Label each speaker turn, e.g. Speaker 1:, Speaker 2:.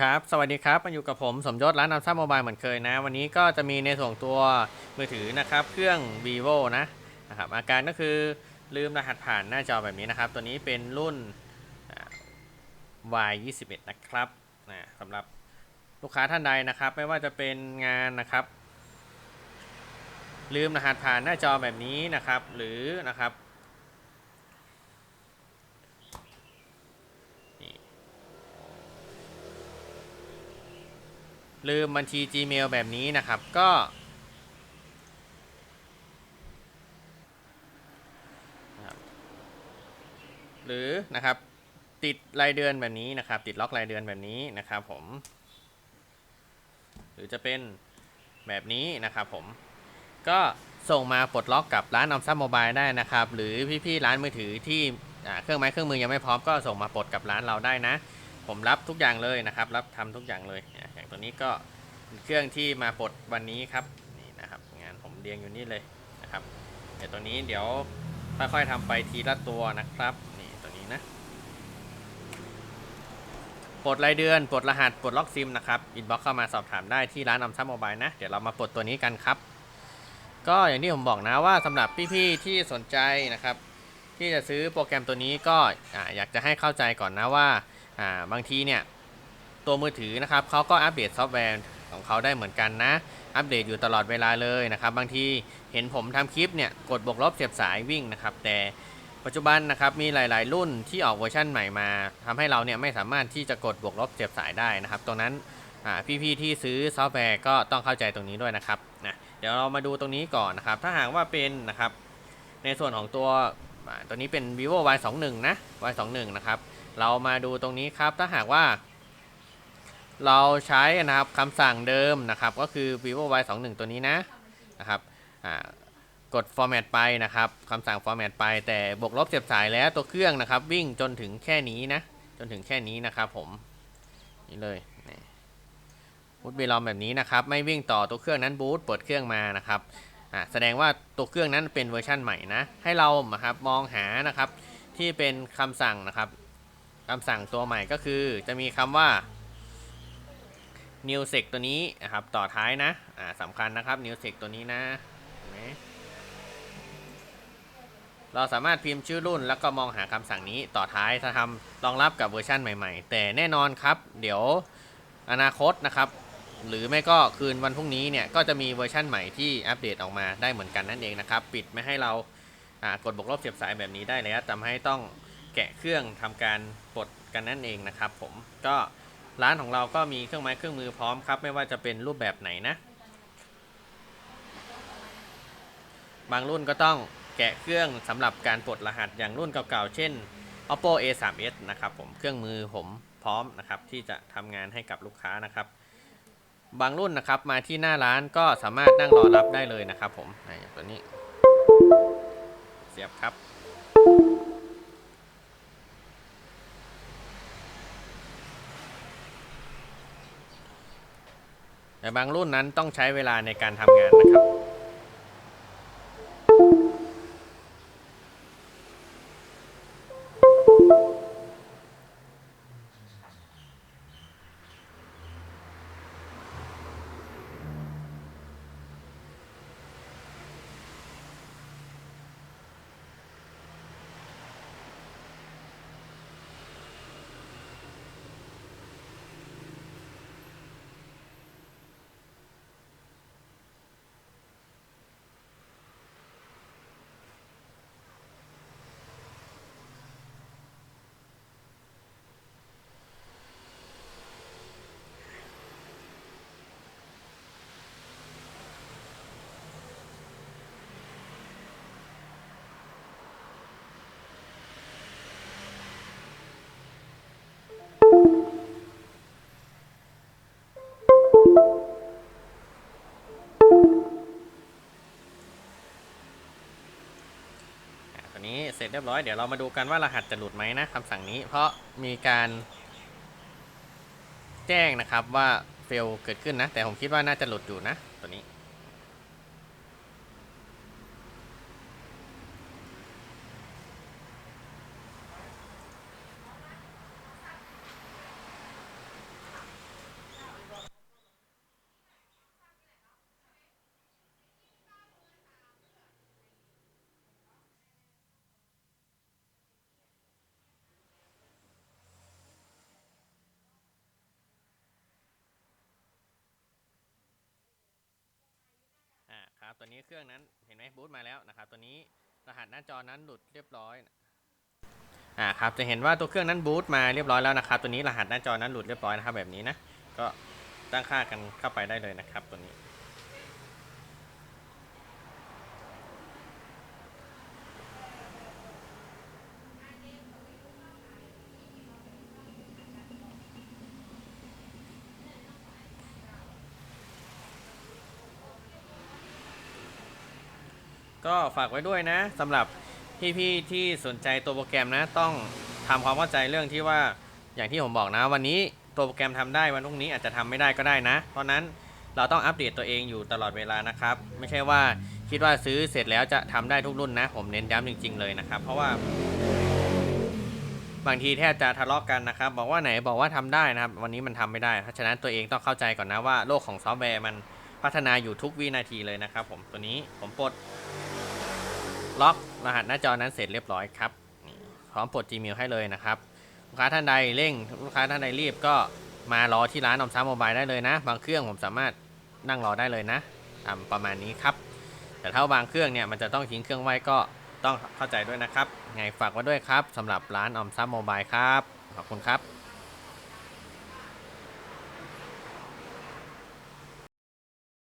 Speaker 1: ครับ สวัสดีครับ มาอยู่กับผมสมยศร้านนำซ่าโมบายเหมือนเคยนะ วันนี้ก็จะมีในส่วนตัวมือถือนะครับ เครื่อง vivo นะนะครับ อาการก็คือลืมรหัสผ่านหน้าจอแบบนี้นะครับ ตัวนี้เป็นรุ่น Y 2 1 นะครับนะสำหรับลูกค้าท่านใดนะครับ ไม่ว่าจะเป็นงานนะครับ ลืมรหัสผ่านหน้าจอแบบนี้นะครับ หรือนะครับ ลืมบัญชี Gmail แบบนี้นะครับ ก็ หรือนะครับ ติดรายเดือนแบบนี้นะครับ ติดล็อกรายเดือนแบบนี้นะครับผม หรือจะเป็นแบบนี้นะครับผม ก็ส่งมาปลดล็อกกับร้านออมซัมโมบายได้นะครับ หรือพี่ๆร้านมือถือที่เครื่องไม้เครื่องมือยังไม่พร้อมก็ส่งมาปลดกับร้านเราได้นะ ผมรับทุกอย่างเลยนะครับ รับทำทุกอย่างเลย นี้ก็เครื่องที่มาปลดวันนี้ครับนี่นะครับ งานผมเรียงอยู่นี่เลยนะครับเดี๋ยวตัวนี้เดี๋ยวค่อยๆทำไปทีละตัวนะครับนี่ตัวนี้นะปลดรายเดือนปลดรหัสปลดล็อกซิมนะครับอินบ็อกเข้ามาสอบถามได้ที่ร้านออมซัมโมบายนะ เดี๋ยวเรามาปลดตัวนี้กันครับ ก็อย่างที่ผมบอกนะว่าสำหรับพี่ๆที่สนใจนะครับ ที่จะซื้อโปรแกรมตัวนี้ก็ออยากจะให้เข้าใจก่อนนะว่าบางทีเนี่ย ตัวมือถือนะครับเขาก็อัปเดตซอฟต์แวร์ของเขาได้เหมือนกันนะ อัปเดตอยู่ตลอดเวลาเลยนะครับ บางทีเห็นผมทำคลิปเนี่ยกดบวกลบเสียบสายวิ่งนะครับ แต่ปัจจุบันนะครับมีหลาย ๆ รุ่นที่ออกเวอร์ชันใหม่มาทำให้เราเนี่ยไม่สามารถที่จะกดบวกลบเสียบสายได้นะครับ ตรงนั้นอ่พี่ๆที่ซื้อซอฟต์แวร์ก็ต้องเข้าใจตรงนี้ด้วยนะครับนะเดี๋ยวเรามาดูตรงนี้ก่อนนะครับ ถ้าหากว่าเป็นนะครับ ในส่วนของตัวตัวนี้เป็น vivo y 2 1นะ y 2 1นะครับ เรามาดูตรงนี้ครับ ถ้าหากว่า เราใช้นะครับคำสั่งเดิมนะครับ ก็คือ vivo y 2 1ตัวนี้นะนะครับกด format ไปนะครับคำสั่ง format ไป แต่บวกลบเสียบสายแล้วตัวเครื่องนะครับ วิ่งจนถึงแค่นี้นะ จนถึงแค่นี้นะครับผม นี่เลยบูตบีลอมแบบนี้นะครับ ไม่วิ่งต่อตัวเครื่องนั้นบูตเปิดเครื่องมานะครับแสดงว่าตัวเครื่องนั้นเป็นเวอร์ชั่นใหม่นะ ให้เรานะครับมองหานะครับที่เป็นคำสั่งนะครับคำสั่งตัวใหม่ก็คือจะมีคำว่า new sec ตัวนี้นะครับต่อท้ายนะอ่าสำคัญนะครับ new sec ตัวนี้นะเราสามารถพิมพ์ชื่อรุ่นแล้วก็มองหาคำสั่งนี้ต่อท้ายถ้าทำรองรับกับเวอร์ชันใหม่ๆ แต่แน่นอนครับ เดี๋ยวอนาคตนะครับ หรือไม่ก็คืนวันพรุ่งนี้เนี่ย ก็จะมีเวอร์ชันใหม่ที่อัปเดตออกมาได้เหมือนกันนั่นเองนะครับ ปิดไม่ให้เราอ่ากดบวกลบเสียบสายแบบนี้ได้แล้วทำให้ต้องแกะเครื่องทำการปลดกันนั่นเองนะครับ ผมก็ ร้านของเราก็มีเครื่องไม้เครื่องมือพร้อมครับ ไม่ว่าจะเป็นรูปแบบไหนนะ บางรุ่นก็ต้องแกะเครื่องสำหรับการปลดรหัสอย่างรุ่นเก่าๆ เช่น oppo a 3 s นะครับผมเครื่องมือผมพร้อมนะครับที่จะทำงานให้กับลูกค้านะครับ บางรุ่นนะครับมาที่หน้าร้านก็สามารถนั่งรอรับได้เลยนะครับผมอ่าอย่างตัวนี้ เสียบครับ แต่บางรุ่นนั้นต้องใช้เวลาในการทำงานนะครับ นี้เสร็จเรียบร้อยเดี๋ยวเรามาดูกันว่ารหัสจะหลุดไหมนะคำสั่งนี้ เพราะมีการแจ้งนะครับว่าเฟลเกิดขึ้นนะ แต่ผมคิดว่าน่าจะหลุดอยู่นะตัวนี้ นะครับตัวนี้เครื่องนั้นเห็นไหมบูตมาแล้วนะครับตัวนี้รหัสหน้าจอนั้นหลุดเรียบร้อยอ่าครับจะเห็นว่าตัวเครื่องนั้นบูตมาเรียบร้อยแล้วนะครับตัวนี้รหัสหน้าจอนั้นหลุดเรียบร้อยนะครับแบบนี้นะก็ตั้งค่ากันเข้าไปได้เลยนะครับตัวนี้ ก็ฝากไว้ด้วยนะสำหรับพี่ๆที่สนใจตัวโปรแกรมนะต้องทำความเข้าใจเรื่องที่ว่าอย่างที่ผมบอกนะ วันนี้ตัวโปรแกรมทำได้วันพรุ่งนี้อาจจะทำไม่ได้ก็ได้นะ เพราะนั้นเราต้องอัปเดตตัวเองอยู่ตลอดเวลานะครับ ไม่ใช่ว่าคิดว่าซื้อเสร็จแล้วจะทำได้ทุกรุ่นนะ ผมเน้นย้ำจริง ๆ เลยนะครับ เพราะว่า บางทีแทบจะทะเลาะกันนะครับ บอกว่าไหนบอกว่าทำได้นะครับ วันนี้มันทำไม่ได้ เพราะฉะนั้นตัวเองต้องเข้าใจก่อนนะว่าโลกของซอฟต์แวร์มันพัฒนาอยู่ทุกวินาทีเลยนะครับ ผมตัวนี้ผมปลด ล็อกรหัสหน้าจอนั้นเสร็จเรียบร้อยครับพร้อมปลด Gmail ให้เลยนะครับลูกค้าท่านใดเร่งลูกค้าท่านใดรีบก็มารอที่ร้านออมทรัพย์โมบายได้เลยนะ บางเครื่องผมสามารถนั่งรอได้เลยนะทำประมาณนี้ครับ แต่ถ้าบางเครื่องเนี่ยมันจะต้องทิ้งเครื่องไว้ก็ต้องเข้าใจด้วยนะครับไงฝากไว้ด้วยครับสำหรับร้านออมทรัพย์โมบายครับขอบคุณครับ